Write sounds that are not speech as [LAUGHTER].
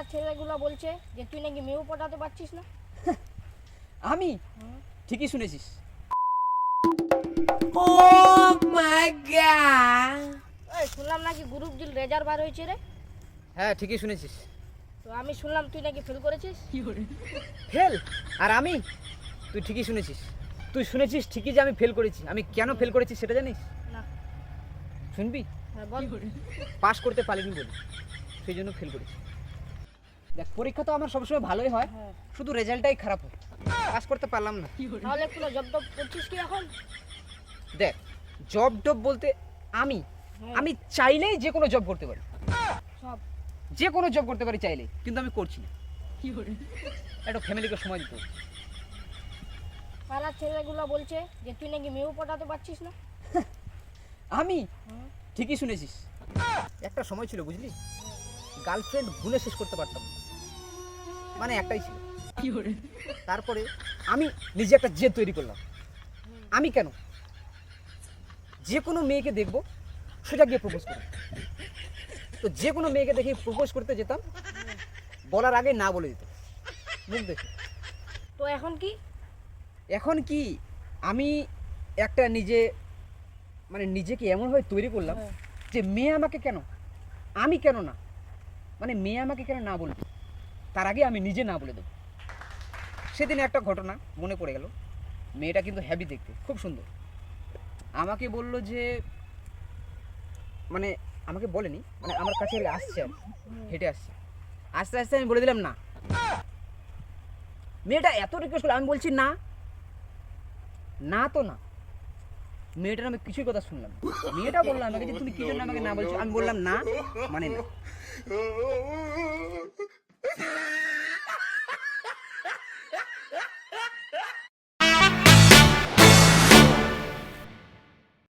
পাড়ার ছেলেগুলো বলছে যে তুই নাকি মেয়েও পটাতে পারছিস না? [LAUGHS] আমি? ঠিকই শুনেছিস। এই শুনলাম নাকি গ্রুপ ডিল রেজার বার হয়েছে রে? হ্যাঁ ঠিকই শুনেছিস। তো আমি শুনলাম তুই নাকি ফেল করেছিস? ফেল? আর আমি? তুই ঠিকই শুনেছিস। তুই শুনেছিস ঠিকই যে আমি ফেল করেছি। আমি কেন ফেল করেছি সেটা জানিস? না। শুনবি? হ্যাঁ বল। পাস করতে পারিনি বলি। সেই জন্য ফেল করেছি। দেখ পরীক্ষা তো আমার সবসময় ভালোই হয় হ্যাঁ। শুধু রেজাল্টটাই খারাপ হয়। পাস করতে পারলাম না। তাহলে কোনো জব টব করছিস কি এখন? দেখ জব টব বলতে আমি হ্যাঁ, আমি চাইলেই যে কোনো জব করতে পারি। সব। যে কোনো জব করতে পারি চাইলেই কিন্তু আমি করছি না। কি একটা ফ্যামিলিকে সময় দিতে। পাড়ার ছেলেগুলো বলছে যে তুই নাকি মেয়েও পটাতে পারছিস না? [LAUGHS] আমি? ঠিকই শুনেছিস। একটা সময় ছিল বুঝলি? গার্লফ্রেন্ড ভুলে শেষ করতে পারতাম না। মানে একটাই ছিল। তারপরে আমি নিজে একটা জেদ তৈরি করলাম। আমি কেন? যে কোনো মেয়েকে দেখব সেটা গিয়ে প্রপোজ করব। তো যে কোনো মেয়েকে দেখে প্রপোজ করতে যেতাম বলার আগে না বলে দিত মুখ দেখে। তো এখন কি? এখন কি? আমি একটা নিজে মানে নিজেকে এমনভাবে তৈরি করলাম হ্যাঁ। যে মেয়ে আমাকে কেন? আমি কেন না? মানে মেয়ে আমাকে কেন না বলবে? তার আগে আমি নিজে না বলে দেবো। সেদিন একটা ঘটনা মনে পড়ে গেল। মেয়েটা কিন্তু হ্যাবি দেখতে, খুব সুন্দর। আমাকে বলল যে মানে আমাকে বলেনি মানে আমার কাছে আসছে আর হেঁটে আসছে। আস্তে আস্তে আমি বলে দিলাম, না। মেয়েটা এত রিকোয়েস্ট করল, আমি বলছি, না। না তো না। মেয়েটার আমি কিছুই কথা শুনলাম মেয়েটা বলল আমাকে যে, তুমি কি জন্য আমাকে না বলছো? আমি বললাম, না মানে না। Ah! [LAUGHS]